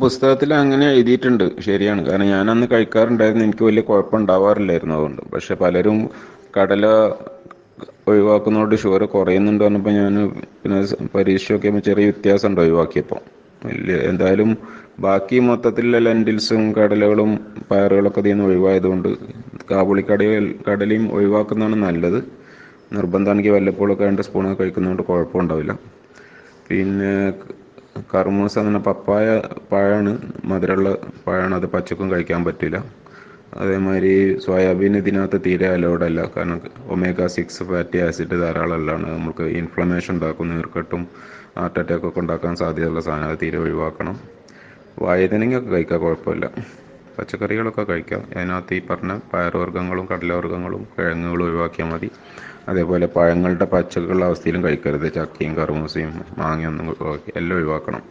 പുസ്തകത്തിൽ അങ്ങനെ എഴുതിയിട്ടുണ്ട്. ശരിയാണ്. കാരണം ഞാൻ അന്ന് കഴിക്കാറുണ്ടായിരുന്നു. എനിക്ക് വലിയ കുഴപ്പം ഉണ്ടാവാറില്ലായിരുന്നു അതുകൊണ്ട്. പക്ഷെ പലരും കടല ഒഴിവാക്കുന്നതോട് ഷുഗർ കുറയുന്നുണ്ട് പറഞ്ഞപ്പോൾ ഞാൻ പിന്നെ പരീക്ഷ നോക്കിയപ്പോൾ ചെറിയ വ്യത്യാസം ഉണ്ട് ഒഴിവാക്കിയപ്പോൾ വലിയ എന്തായാലും ബാക്കി മൊത്തത്തിലുള്ള ലെന്റിൽസും കടലകളും പയറുകളൊക്കെ ഇതിൽ നിന്ന് ഒഴിവായതുകൊണ്ട് കാബുളിക്കടയിൽ കടലയും ഒഴിവാക്കുന്നതാണ് നല്ലത്. നിർബന്ധമാണെങ്കിൽ വല്ലപ്പോഴൊക്കെ രണ്ട് സ്പൂണൊക്കെ കഴിക്കുന്നതുകൊണ്ട് കുഴപ്പമുണ്ടാവില്ല. പിന്നെ കർമൂസ അങ്ങനെ പപ്പായ പഴമാണ്. മധുരമുള്ള പഴമാണ്. അത് പച്ചക്കും കഴിക്കാൻ പറ്റില്ല. അതേമാതിരി സോയാബീൻ ഇതിനകത്ത് തീരെ അലോഡല്ല കാരണം ഒമേഗ സിക്സ് ഫാറ്റി ആസിഡ് ധാരാളം ഉള്ളതാണ്. നമുക്ക് ഇൻഫ്ലമേഷൻ ഉണ്ടാക്കും നീർക്കെട്ടും ഹാർട്ട് അറ്റാക്കൊക്കെ ഉണ്ടാക്കാൻ സാധ്യതയുള്ള സാധനം അത് തീരെ ഒഴിവാക്കണം. വഴുതനങ്ങയൊക്കെ കഴിക്കാൻ കുഴപ്പമില്ല. പച്ചക്കറികളൊക്കെ കഴിക്കാം. അതിനകത്ത് ഈ പറഞ്ഞ പയറുവർഗങ്ങളും കടലവർഗങ്ങളും കിഴങ്ങുകളും ഒഴിവാക്കിയാൽ മതി. അതേപോലെ പഴങ്ങളുടെ പച്ചക്കുള്ള അവസ്ഥയിലും കഴിക്കരുത്. ചക്കയും കറുമൂസയും മാങ്ങയൊന്നും എല്ലാം ഒഴിവാക്കണം.